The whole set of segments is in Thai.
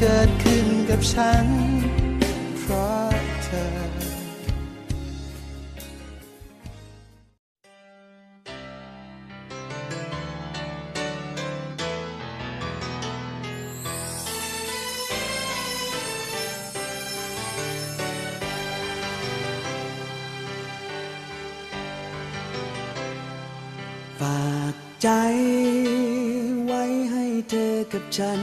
เกิดขึ้นกับฉัน เพราะเธอ ฝากใจไว้ให้เธอกับฉัน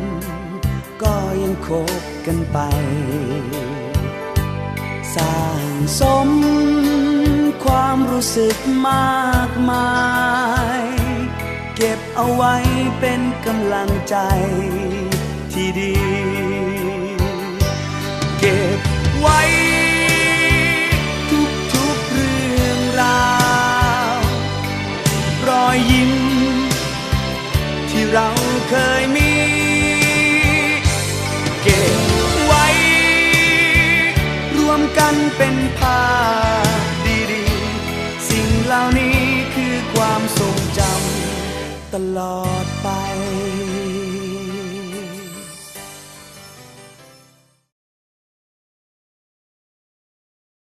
ก็ยังคบกันไป สร้างสมความรู้สึกมากมาย เก็บเอาไว้เป็นกำลังใจที่ดี เก็บไว้ทุกทุกๆเรื่องราว รอยยิ้มที่เราเคยมี มันเป็นภาพดีๆ สิ่งเหล่านี้คือความทรงจำตลอดไป